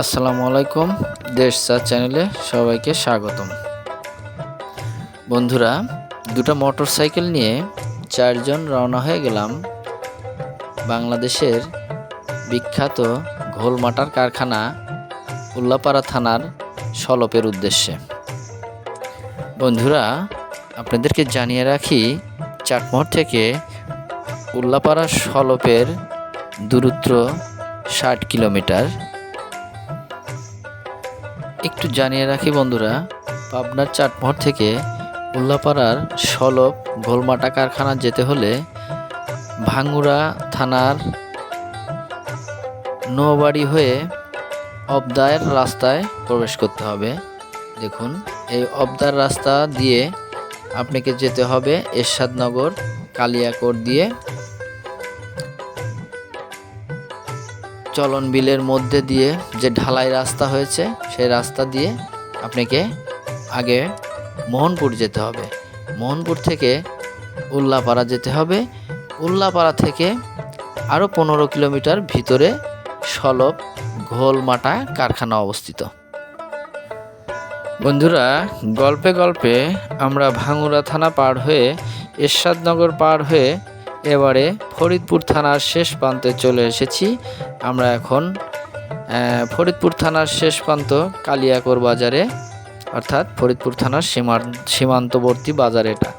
আসসালামু আলাইকুম, দেশ সার চ্যানেলে সবাইকে স্বাগতম। বন্ধুরা, দুটো মোটর সাইকেল নিয়ে চারজন রওনা হয়ে গেলাম বাংলাদেশের বিখ্যাত ঘোলমাটার কারখানা উল্লাপাড়া থানার সলপের উদ্দেশ্যে। বন্ধুরা, আপনাদেরকে জানিয়ে রাখি, চাটমোহর থেকে উল্লাপাড়া সলপের দূরত্ব ষাট কিলোমিটার। একটু জানিয়ে রাখি বন্ধুরা, পাবনার চাটমোহর থেকে উল্লাপাড়ার সলপ গোলমাটা কারখানা যেতে হলে ভাঙ্গুড়া থানার নৌবাড়ি হয়ে অবদায়ের রাস্তায় প্রবেশ করতে হবে। দেখুন, এই অবদার রাস্তা দিয়ে আপনাকে যেতে হবে এরশাদনগর, কালিয়াকোট দিয়ে চলন বিলের মধ্যে দিয়ে যে ঢালাই রাস্তা হয়েছে, সেই রাস্তা দিয়ে আপনাকে আগে মোহনপুর যেতে হবে। মোহনপুর থেকে উল্লাপাড়া যেতে হবে। উল্লাপাড়া থেকে আরও পনেরো কিলোমিটার ভিতরে সলপ ঘোলমাটা কারখানা অবস্থিত। বন্ধুরা, গল্পে গল্পে আমরা ভাঙুরা থানা পার হয়ে এরশাদনগর পার হয়ে এবারে ফরিদপুর থানার শেষ প্রান্তে চলে এসেছি। আমরা এখন ফরিদপুর থানার শেষ প্রান্ত কালিয়াকোর বাজারে, অর্থাৎ ফরিদপুর থানার সীমান্তবর্তী বাজার এটা।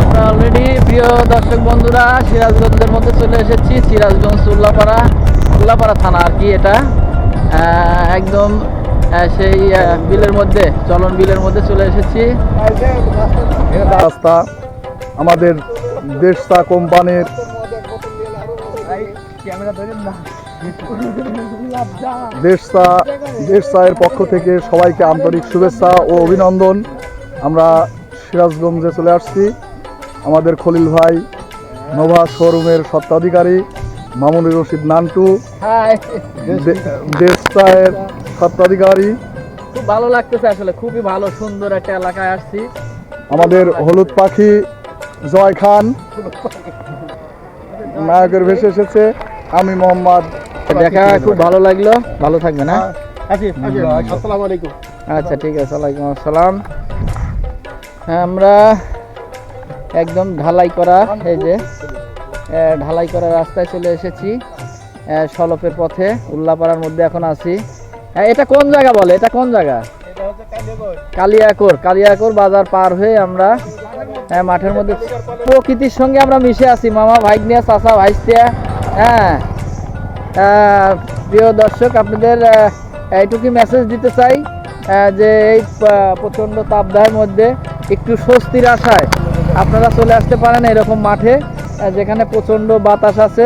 আমরা অলরেডি প্রিয় দর্শক বন্ধুরা, সিরাজগঞ্জের মধ্যে চলে এসেছি, সিরাজগঞ্জ উল্লাপাড়া উল্লাপাড়া থানা আর কি এটা। একদম সেই বিলের মধ্যে চলন বিলের মধ্যে চলে এসেছি। রাস্তা আমাদের দেশটা কোম্পানির দেশটা এর পক্ষ থেকে সবাইকে আন্তরিক শুভেচ্ছা ও অভিনন্দন। আমরা সিরাজগঞ্জে চলে আসছি। আমাদের খলিল ভাই নোভা শোরুমের স্বত্বাধিকারী মামুনুর রশিদ নান্টু। হাই। স্বত্বাধিকারী। খুব ভালো লাগতেছে আসলে খুবই ভালো সুন্দর একটা এলাকায় আসছি। আমাদের হলুদ পাখি জয় খান নায়কের ভেসে এসেছে। আমি মোহাম্মদ দেখা খুব ভালো লাগল। ভালো থাকবে না আসসালামু আলাইকুম। আচ্ছা ঠিক আছে ওয়ালাইকুম আসসালাম। হ্যাঁ, আমরা একদম ঢালাই করা এই যে ঢালাই করা রাস্তায় চলে এসেছি। সলপের পথে উল্লাপাড়ার মধ্যে এখন আছি। এটা কোন জায়গা বলে? এটা কোন জায়গা? কালিয়াকোর। কালিয়াকোর বাজার পার হয়ে আমরা হ্যাঁ মাঠের মধ্যে প্রকৃতির সঙ্গে আমরা মিশে আছি। মামা ভাইগনিয়া চাচা ভাইস্তিয়া হ্যাঁ। প্রিয় দর্শক আপনাদের আহ, এইটুকুই মেসেজ দিতে চাই যে এই প্রচণ্ড তাপদাহের মধ্যে একটু স্বস্তির আশায় আপনারা চলে আসতে পারেন এরকম মাঠে যেখানে প্রচণ্ড বাতাস আছে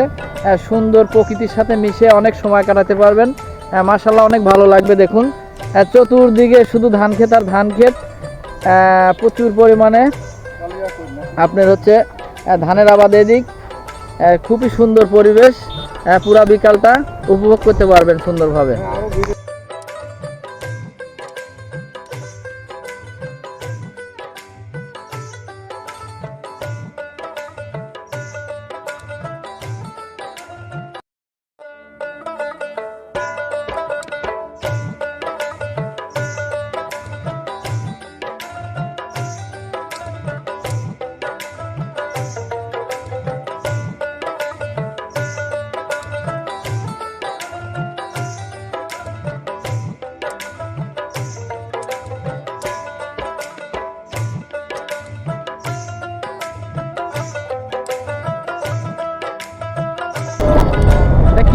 সুন্দর প্রকৃতির সাথে মিশে অনেক সময় কাটাতে পারবেন। মার্শাল্লাহ অনেক ভালো লাগবে, দেখুন। চতুর্দিকে শুধু ধান ক্ষেত আর ধান ক্ষেত। প্রচুর পরিমাণে আপনার হচ্ছে ধানের আবাদ এদিক। খুবই সুন্দর পরিবেশ। পুরা বিকালটা উপভোগ করতে পারবেন সুন্দরভাবে।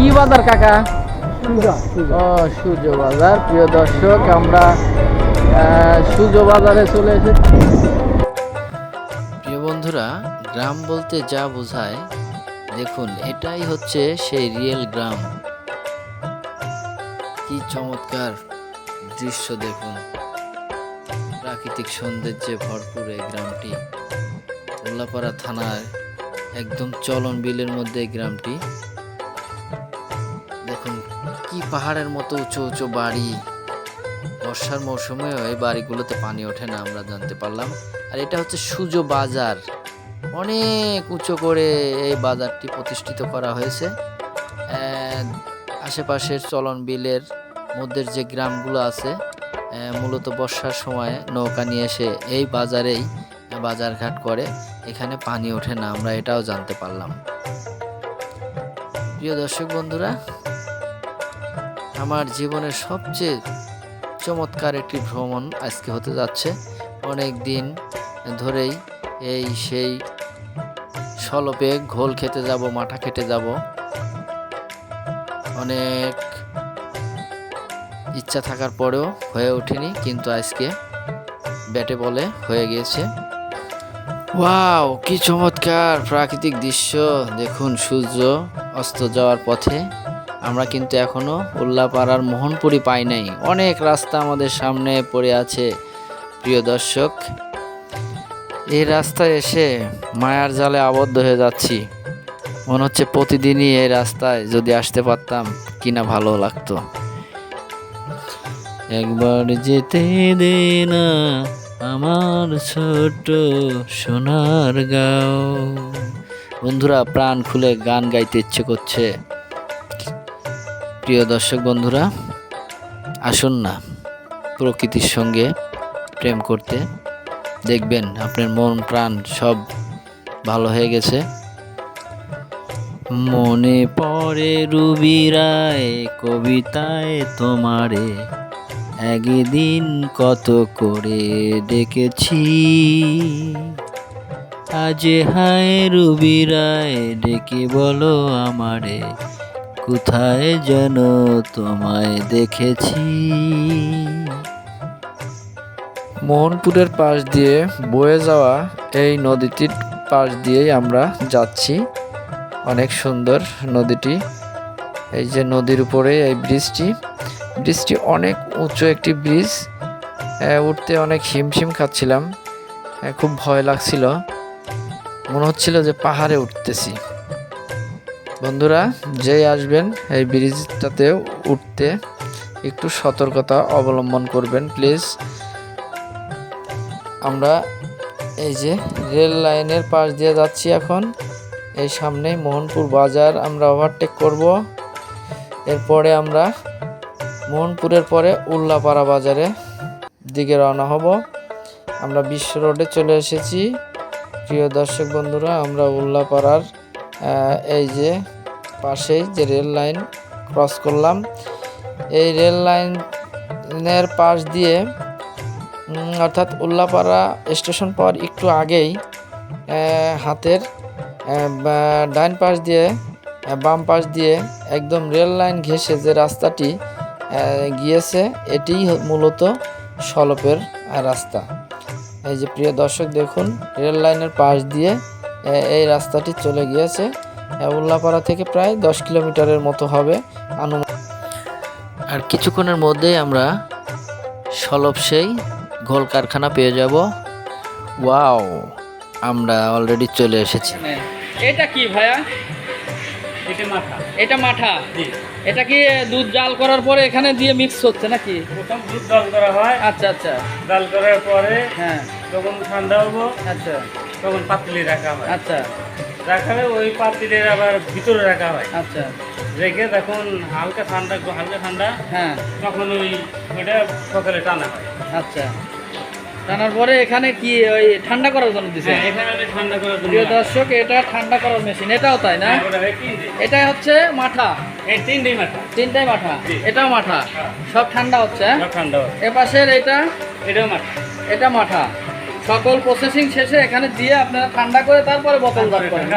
কি বাজার কাকা? ও সূর্য বাজার। প্রিয় দর্শক আমরা সূর্য বাজারে চলে এসেছি। প্রিয় বন্ধুরা গ্রাম বলতে যা বোঝায় দেখুন এটাই হচ্ছে সেই রিয়েল গ্রাম। কি চমৎকার দৃশ্য দেখুন। প্রাকৃতিক সৌন্দর্যে ভরপুর এই গ্রামটি। উল্লাপাড়া থানার একদম চলন বিলের মধ্যে এই গ্রামটি। পাহাড়ের মতো উঁচু উঁচু বাড়ি। বর্ষার মৌসুমেও এই বাড়িগুলোতে পানি ওঠে না, আমরা জানতে পারলাম। আর এটা হচ্ছে সুজো বাজার। অনেক উঁচু করে এই বাজারটি প্রতিষ্ঠিত করা হয়েছে। আশেপাশের চলন বিলের মধ্যে যে গ্রামগুলো আছে মূলত বর্ষার সময় নৌকা নিয়ে এসে এই বাজারেই বাজারঘাট করে। এখানে পানি ওঠে না, আমরা এটাও জানতে পারলাম। প্রিয় দর্শক বন্ধুরা আমার জীবনের সবচেয়ে চমৎকার একটি ভ্রমণ আজকে হতে যাচ্ছে। অনেক দিন ধরেই এই সেই সলপে ঘোল খেতে যাব, মাঠা খেতে যাব। অনেক ইচ্ছা থাকার পরেও হয়ে ওঠেনি, কিন্তু আজকে ব্যাটে বলে হয়ে গিয়েছে। ওয়াও, কি চমৎকার প্রাকৃতিক দৃশ্য। দেখুন, সূর্য অস্ত যাওয়ার পথে আমরা কিন্তু এখনও উল্লাপাড়ার মোহনপুরি পাই নাই। অনেক রাস্তা আমাদের সামনে পড়ে আছে। প্রিয় দর্শক, এই রাস্তায় এসে মায়ার জালে আবদ্ধ হয়ে যাচ্ছি। মনে হচ্ছে প্রতিদিনই এই রাস্তায় যদি আসতে পারতাম, কিনা ভালো লাগতো। একবার যেতে দে না আমার ছোট সোনার গাও। বন্ধুরা, প্রাণ খুলে গান গাইতে ইচ্ছে করছে। প্রিয় দর্শক বন্ধুরা, আসুন না প্রকৃতির সঙ্গে প্রেম করতে। দেখবেন আপনার মন, প্রাণ সব ভালো হয়ে গেছে। মনে পড়ে রুবিরায় কবিতায় তোমারে। একদিন কত করে ডেকেছি। আজ হায় রুবিরায় ডেকে বলো আমারে। কোথায় যেন তোমায় দেখেছি? মোহনপুরের পাশ দিয়ে বয়ে যাওয়া এই নদীটির পাশ দিয়েই আমরা যাচ্ছি। অনেক সুন্দর নদীটি। এই যে নদীর উপরে এই ব্রিজটি। ব্রিজটি অনেক উঁচু একটি ব্রিজ। উঠতে অনেক হিমশিম খাচ্ছিলাম। খুব ভয় লাগছিল। মনে হচ্ছিল যে পাহাড়ে উঠতেছি। বন্ধুরা, যেই আসবেন এই ব্রিজটাতে উঠতে একটু সতর্কতা অবলম্বন করবেন, প্লিজ। আমরা এই যে রেল লাইনের পাশ দিয়ে যাচ্ছি এখন। এই সামনেই মোহনপুর বাজার আমরা ওভারটেক করব। এরপরে আমরা মোহনপুরের পরে উল্লাপাড়া বাজারে দিকে রওনা হব। আমরা বিশ্ব রোডে চলে এসেছি। প্রিয় দর্শক বন্ধুরা, আমরা উল্লাপাড়ার এই যে পাশেই যে রেল লাইন ক্রস করলাম, এই রেল লাইনের পাশ দিয়ে অর্থাৎ উল্লাপাড়া স্টেশন পাওয়ার একটু আগেই হাতের ডান পাশ দিয়ে বাম পাশ দিয়ে একদম রেল লাইন ঘেঁষে যে রাস্তাটি গিয়েছে, এটিই হ- মূলত সলপের রাস্তা। এই যে প্রিয় দর্শক দেখুন, রেল লাইনের পাশ দিয়ে এই রাস্তাটি চলে গিয়েছে। উল্লাপাড়া থেকে প্রায় দশ কিলোমিটারের মতো হবে। আনুমানিক আর কিছুক্ষণের মধ্যেই আমরা সলপ সেই ঘোল কারখানা পেয়ে যাব। ওয়াও আমরা অলরেডি চলে এসেছি। এটা কি ভাইয়া? এটা মাথা এটা মাঠা? এটা কি দুধ জাল করার পরে এখানে দিয়ে মিক্স হচ্ছে নাকি? প্রথম দুধ জাল করা হয়। আচ্ছা আচ্ছা। জাল করার পরে হ্যাঁ। যখন ঠান্ডা হব আচ্ছা। তখন পাতিলে রাখা হয়। আচ্ছা। রাখা হয় ওই পাতিলের আবার ভিতরে রাখা হয়। আচ্ছা। রেখে যখন হালকা ঠান্ডা হালকা ঠান্ডা হ্যাঁ। তখন ওই ওইটা সকালে টানা হয়। আচ্ছা। টানার পরে এখানে কি ওই ঠান্ডা করার জন্য দিছে? হ্যাঁ ঠান্ডা করার জন্য প্রিয় দর্শক এটা ঠান্ডা করার মেশিন এটাও তাই না? হ্যাঁ, ওটা হয় তিনটে এটা হচ্ছে মাঠা। এই তিনটেই মাথা তিনটাই মাঠা। এটাও মাঠা। হ্যাঁ। সব ঠান্ডা হচ্ছে হ্যাঁ? ঠান্ডা হয় এ পাশের এটা? এটাও মাথা এটা মাঠা। সকল প্রসেসিং শেষে এখানে দিয়ে আপনারা ঠান্ডা করে তারপরে বোতল দান করেন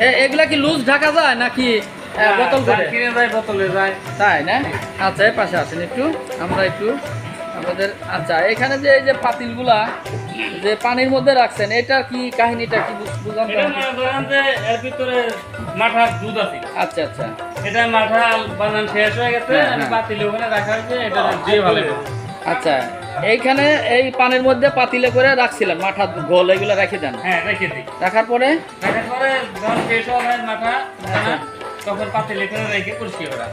এ- এগুলা কি লুজ ঢাকা যায় নাকি বোতল করে? কিনে যায় বোতলে যায়। তাই না? আচ্ছা এর পাশে আসেন একটু। আমরা একটু আমাদের আচ্ছা এখানে যে এই যে পাতিলগুলা যে পানির মধ্যে রাখছেন এটা কি কাহিনীটা কি বু- বুঝান তো এটা আমাকে? করেন যে এর ভিতরে দুধ আছে। আচ্ছা আচ্ছা। এটা মাথা বানান শেষ হয়ে গেছে হ্যাঁ, হ্যাঁ। পাতিলে ওখানে রাখা হয়েছে এটা দিয়ে ভালো আচ্ছা এইখানে এই পানির মধ্যে পাতিলে করে রাখছিলেন মাঠা গোল এগুলো রেখে দেন। হ্যাঁ রেখে দিই। রাখার পরে? রাখার পরে যখন শেষ হবে মাথা আচ্ছা। তখন পাতিলে করে রেখে পরিষ্কার করা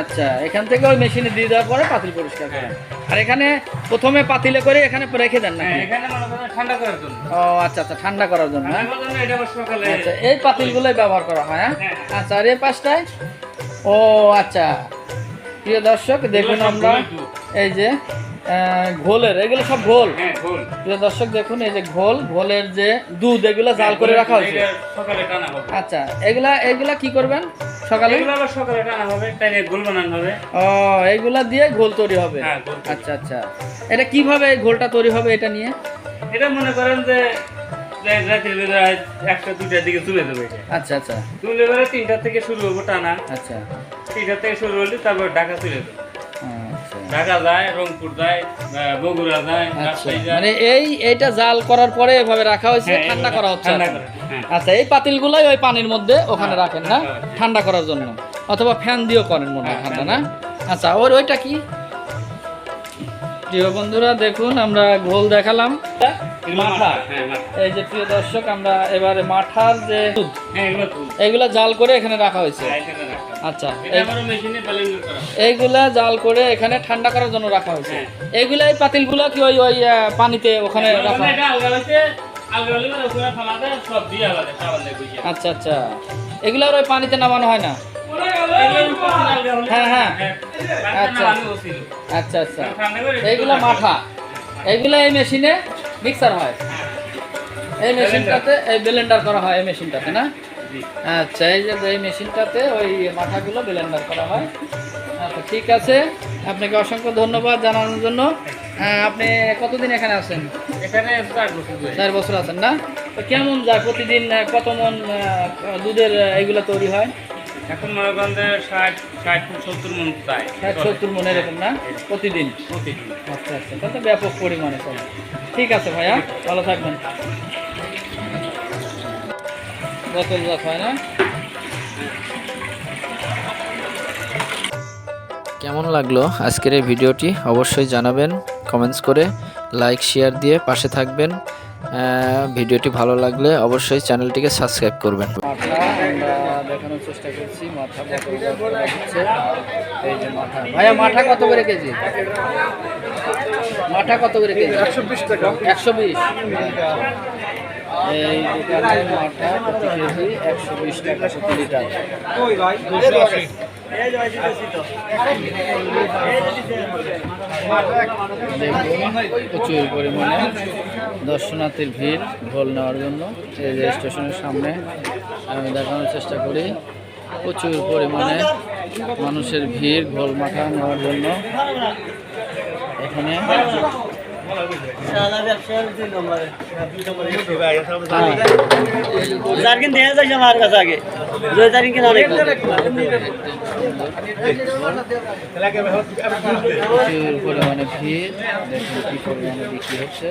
আচ্ছা এখান থেকে ওই মেশিনে দিয়ে দেওয়ার পরে পাতিল পরিষ্কার করেন আর এখানে প্রথমে পাতিলে করে এখানে রেখে দেন হ্যাঁ এখানে ঠান্ডা করার জন্য। ও আচ্ছা আচ্ছা ঠান্ডা করার জন্য হ্যাঁ? আচ্ছা এই পাতিলগুলোই ব্যবহার করা হয় হ্যাঁ? হ্যাঁ। আচ্ছা আর এই পাশটায়? ও আচ্ছা। প্রিয় দর্শক দেখুন আমরা এই যে ঘোলের এগুলো সব ঘোল। হ্যাঁ দর্শক দেখুন এই যে ঘোল ঘোলের যে দুধ এগুলো জাল করে রাখা হয়েছে। সকালে আচ্ছা এগুলা এগুলা কি করবেন সকালে? সকালে টানা হবে তাই বানানো হবে। ও এইগুলা দিয়ে ঘোল তৈরি হবে? হ্যাঁ। আচ্ছা আচ্ছা। এটা কীভাবে ঘোলটা তৈরি হবে এটা নিয়ে? এটা মনে করেন যে যে রাতের বেলা একটা দুটার দিকে তুলে দেবে আচ্ছা আচ্ছা। তুলে বেলা তিনটা থেকে শুরু হব টানা। আচ্ছা। তিনটা থেকে শুরু হলে তারপর ঢাকা তুলে দেবে ঢাকা যায় রংপুর যায় বগুড়া যায় আচ্ছা মানে এই এইটা জাল করার পরে এভাবে রাখা হয়েছে হ্যাঁ, ঠান্ডা করা হচ্ছে হ্যাঁ। আচ্ছা এই পাতিলগুলোই ওই পানির মধ্যে ওখানে হ্যাঁ, রাখেন না। ঠান্ডা করার জন্য। অথবা ফ্যান দিয়েও করেন মনে হ্যাঁ, ঠান্ডা না? আচ্ছা ওর ওইটা কি? প্রিয় বন্ধুরা দেখুন আমরা ঘোল দেখালাম। মাথা হ্যাঁ এই যে প্রিয় দর্শক আমরা এবারে মাঠার যে হ্যাঁ এগুলো জাল করে এখানে রাখা হয়েছে। হ্যাঁ। আচ্ছা। এইগুলা জাল করে এখানে ঠান্ডা করার জন্য রাখা হয়েছে। হ্যাঁ। এইগুলা এই পাতিলগুলো কি ওই ওই পানিতে ওখানে রাখা। আচ্ছা আচ্ছা। এগুলা আর ওই পানিতে নামানো হয় না? হ্যাঁ, হ্যাঁ। আচ্ছা। আচ্ছা আচ্ছা এইগুলা মাঠা এইগুলা এই মেশিনে মিক্সার হয় এই মেশিনটাতে এই করা হয় এই মেশিনটাতে না আচ্ছা এই যে এই মেশিনটাতে ওই মাথাগুলো করা হয় আচ্ছা ঠিক আছে আপনাকে অসংখ্য ধন্যবাদ জানানোর জন্য হ্যাঁ, আপনি কতদিন এখানে আছেন এখানে চার বছর আছেন না তো কেমন যায় প্রতিদিন কত মন দুধের আহ, এইগুলো তৈরি হয় এখন মনে করেন যে ষাট ষাট সত্তর মন চাই ষাট সত্তর মন এরকম না? প্রতিদিন? প্রতিদিন। আচ্ছা আচ্ছা। তাহলে তো ব্যাপক পরিমাণে চলে। ঠিক আছে ভাইয়া ভালো থাকবেন। বোতল জাত হয় না? কেমন লাগল আজকের এই ভিডিওটি? অবশ্যই জানাবেন কমেন্টস করে লাইক শেয়ার দিয়ে পাশে থাকবেন। ভিডিওটি ভালো লাগলে অবশ্যই চ্যানেলটিকে সাবস্ক্রাইব করবেন। আমরা দেখানোর চেষ্টা করছি মাথা হচ্ছে। এই যে মাথা। ভাইয়া মাথা কত করে কেজি? মাথা কত করে কেজি? একশো বিশ টাকা। একশো বিশ? এই দোকানের মাথা প্রতি কেজি একশো বিশ টাকা প্রতি লিটার। দেখুন, প্রচুর পরিমাণে দর্শনার্থীর ভিড় ঢোল নেওয়ার জন্য এই যে স্টেশনের সামনে। আমি দেখানোর চেষ্টা করি। প্রচুর পরিমাণে মানুষের ভিড়, ঘোল মাথা নেওয়ার জন্য। এখানে পরিমাণে ভিড়। কি পরিমাণে বিক্রি হচ্ছে।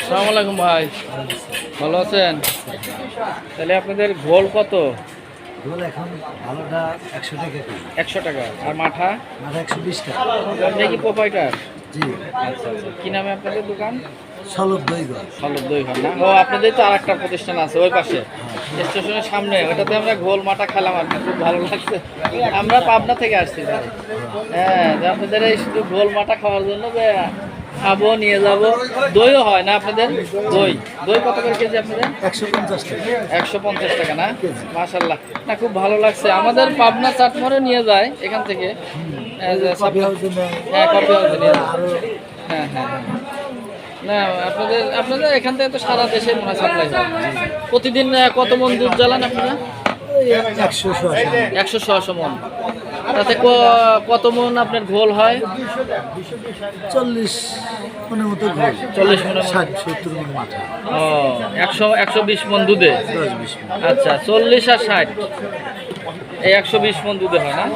সালাম আলাইকুম ভাই। ভালো আছেন? তাহলে আপনাদের ঘোল কত? ঢোল এখন ভালোটা একশো টাকা একশো টাকা। আর মাথা একশো বিশ টাকা। কি প্রোপাইটার জি। আচ্ছা আচ্ছা। কি নামে আপনাদের দোকান? দই ঘর। না? ও আপনাদের তো আরেকটা প্রতিষ্ঠান আছে ওই পাশে। স্টেশনের সামনে ওটাতে আমরা গোল মাটা খেলাম আর খুব ভালো লাগছে। আমরা পাবনা থেকে আসছি ভাই। হ্যাঁ আপনাদের এই শুধু গোল মাটা খাওয়ার জন্য যে খাব নিয়ে যাব দইও হয় না আপনাদের? দই। দই কত করে কেজি আপনাদের? একশো পঞ্চাশ টাকা। একশো পঞ্চাশ টাকা না? মাশাল্লাহ। না খুব ভালো লাগছে। আমাদের পাবনা চাটমোড়ে নিয়ে যায় এখান থেকে। হ্যাঁ কফি হাউসে নিয়ে। যায়। হ্যাঁ হ্যাঁ হ্যাঁ। না আপনাদের আপনাদের এখান থেকে তো সারা দেশে মনে সাপ্লাই হয়। প্রতিদিন কত মন দুধ জ্বালান আপনারা? একশো ছশো মন। তাতে কত মন আপনার ঘোল হয়? চল্লিশ মনের মতো ঘোল। চল্লিশ মনের ষাট সত্তর মাথা। ও একশো একশো বিশ মন দুধে। আচ্ছা চল্লিশ আর ষাট। এই একশো বিশ মন দুধে হয় না?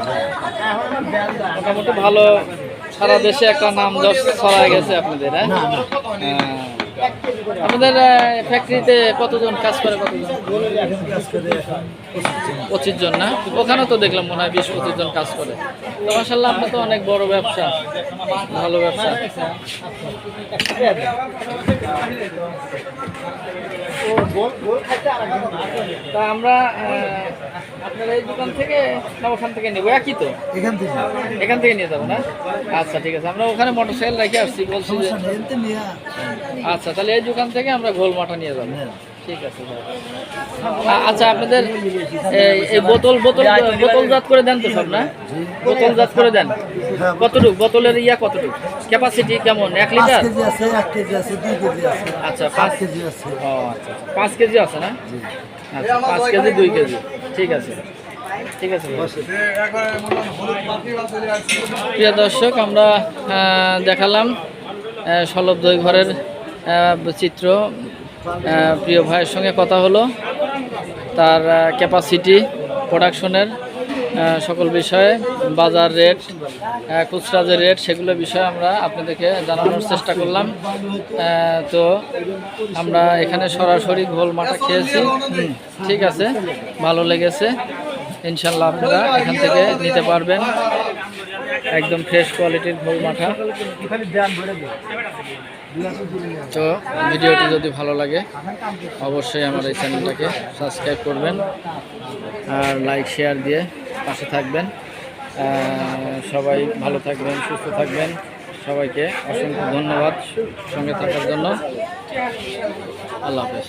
মোটামুটি ভালো সারা দেশে একটা নাম যশ ছড়ায় গেছে আপনাদের হ্যাঁ। আপনাদের ফ্যাক্টরিতে কতজন কাজ করে কতজন? পঁচিশ জন না? ওখানে তো দেখলাম মনে হয় বিশ পঁচিশ জন কাজ করে। তো মাসাল্লাহ আপনার তো অনেক বড় ব্যবসা ভালো ব্যবসা। তা আমরা আপনারা এই দোকান থেকে না ওখান থেকে নেব। একই তো? এখান থেকে। এখান থেকে নিয়ে যাব না? আচ্ছা ঠিক আছে। আমরা ওখানে মোটর সাইকেল রেখে আসছি বলছি আচ্ছা তাহলে এই দোকান থেকে আমরা গোল মাঠা নিয়ে যাব। ঠিক আছে আচ্ছা আপনাদের এই বোতল বোতল বোতলজাত করে দেন তো সব না? বোতলজাত করে দেন। কতটুকু? বোতলের ইয়া কতটুকু? ক্যাপাসিটি কেমন? এক লিটার? আচ্ছা পাঁচ কেজি আছে। ও আচ্ছা আচ্ছা। পাঁচ কেজি আছে না? আচ্ছা পাঁচ কেজি দুই কেজি। ঠিক আছে। ঠিক আছে। প্রিয় দর্শক আমরা দেখালাম সলভ দই ঘরের চিত্র। প্রিয় ভাইয়ের সঙ্গে কথা হলো। তার ক্যাপাসিটি প্রোডাকশনের সকল বিষয়ে, বাজার রেট খুচরা যে রেট সেগুলো বিষয়ে আমরা আপনাদেরকে জানানোর চেষ্টা করলাম। তো আমরা এখানে সরাসরি ঘোল মাটা খেয়েছি। ঠিক আছে, ভালো লেগেছে। ইনশাল্লাহ আপনারা এখান থেকে নিতে পারবেন। একদম ফ্রেশ কোয়ালিটির ঘোল মাঠা। তো ভিডিওটি যদি ভালো লাগে, অবশ্যই আমার এই চ্যানেলটাকে সাবস্ক্রাইব করবেন আর লাইক, শেয়ার দিয়ে পাশে থাকবেন। সবাই ভালো থাকবেন, সুস্থ থাকবেন। সবাইকে অসংখ্য ধন্যবাদ সঙ্গে থাকার জন্য। আল্লাহ হাফেজ।